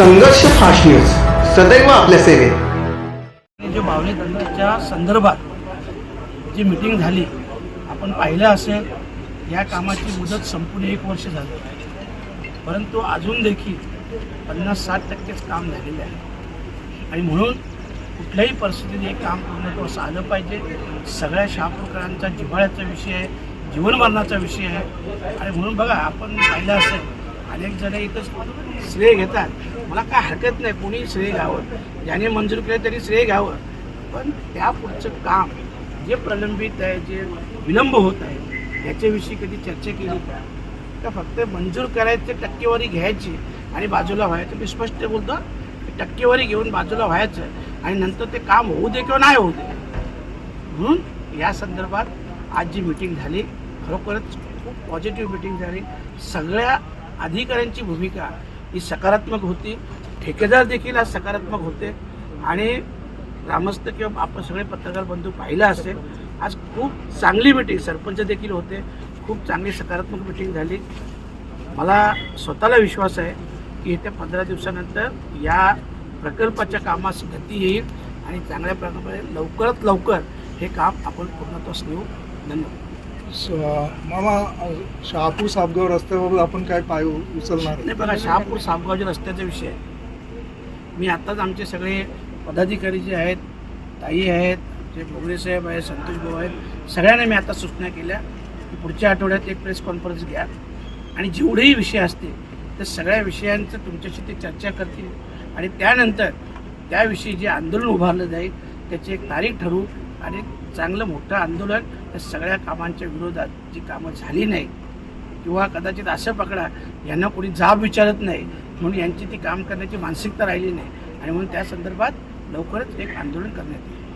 संघर्ष fast news. सदैव आपल्या सेवेत. जे बावली धंद्याच्या संदर्भात जी मिटिंग झाली आपण पाहिलं असेल या कामाची मुदत संपून एक वर्ष झाली. परंतु अजून देखील पन्नास साठ टक्केच काम झालेले आहे. आणि म्हणून कुठल्याही परिस्थितीत हे काम पूर्णत्वास आलं पाहिजे. सगळ्या शहापूरकरांचा जिव्हाळ्याचा विषय आहे जीवनमरणाचा विषय आहे. आणि म्हणून बघा आपण पाहिलं असेल अनेक जण इथं श्रेय घेतात. मला काय हरकत नाही कोणी श्रेय घ्यावं. ज्याने मंजूर केलं त्यांनी श्रेय घ्यावं. पण त्या पुढचं काम जे प्रलंबित आहे जे विलंब होत आहे याच्याविषयी कधी चर्चा केली का? का फक्त मंजूर करायचे टक्केवारी घ्यायची आणि बाजूला व्हायचं? मी स्पष्ट बोलतो की टक्केवारी घेऊन बाजूला व्हायचं आणि नंतर ते काम होऊ दे किंवा नाही होऊ दे. म्हणून या संदर्भात आज जी मिटिंग झाली खरोखरच खूप पॉझिटिव्ह मिटिंग झाली. सगळ्या अधिकाऱ्यांची भूमिका ही सकारात्मक होती. ठेकेदार देखील आज सकारात्मक होते. आणि ग्रामस्थ किंवा आपण सगळे पत्रकार बंधू पाहिलं असेल आज खूप चांगली मिटिंग सरपंच देखील होते. खूप चांगली सकारात्मक मिटिंग झाली. मला स्वतःला विश्वास आहे की येत्या पंधरा दिवसानंतर या प्रकल्पाच्या कामास गती येईल आणि चांगल्या प्रकारे लवकरात लवकर हे काम आपण पूर्णत्वास नेऊ. धन्यवाद. मामा शहापूर सापगाव रस्त्याबाबत आपण काय पाय उचलणार? नाही बघा शहापूर सापगावच्या रस्त्याचा विषय आहे. मी आत्ताच आमचे सगळे पदाधिकारी जे आहेत ताई आहेत जे बोगरे साहेब आहेत संतोष भाऊ आहेत सगळ्यांना मी आता सूचना केल्या की पुढच्या आठवड्यात एक प्रेस कॉन्फरन्स घ्या. आणि जेवढेही विषय असतील त्या सगळ्या विषयांचं तुमच्याशी ते चर्चा करतील. आणि त्यानंतर त्याविषयी जे आंदोलन उभारलं जाईल त्याची एक तारीख ठरवू. आणि एक चांगलं मोठं आंदोलन या सगळ्या कामांच्या विरोधात जी कामं झाली नाही किंवा कदाचित असं पकडा यांना कोणी जाब विचारत नाही म्हणून यांची ती काम करण्याची मानसिकता राहिली नाही. आणि म्हणून त्या संदर्भात लवकरच एक आंदोलन करण्यात येईल.